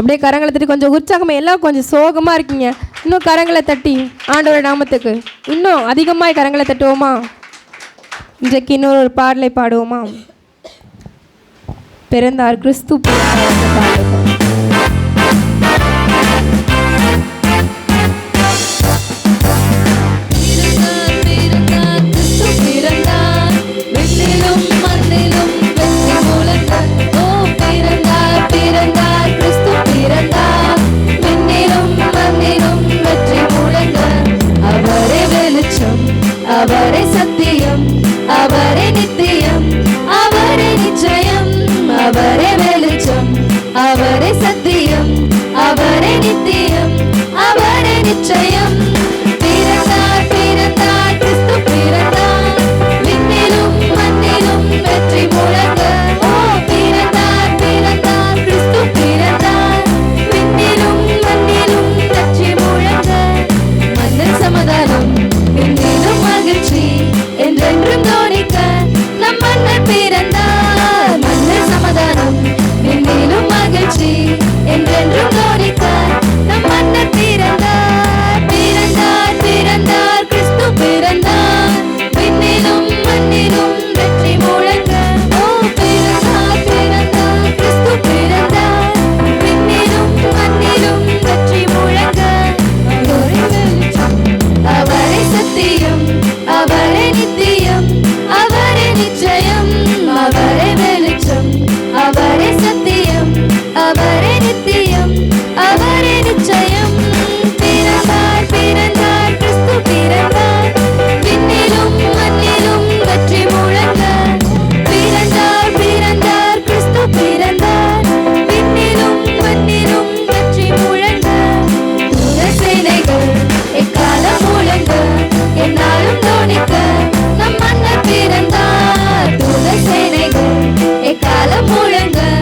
அப்படியே கரங்களை தட்டி கொஞ்சம் உற்சாகமாக எல்லாம் கொஞ்சம் சோகமாக இருக்கீங்க. இன்னும் கரங்களை தட்டி ஆண்டோட நாமத்துக்கு. இன்னும் அதிகமாக கரங்களை தட்டுவோமா? இன்றைக்கு இன்னொரு ஒரு பாடலை பாடுவோமா? பிறந்தார் கிறிஸ்து பிறந்தார் அவரை சத்தியம் அவரை நித்தியம் அவரை நிச்சயம் அவரை வெளிச்சம். அவரை சத்தியம் அவரை நித்தியம் அவரை நிச்சயம். 我愿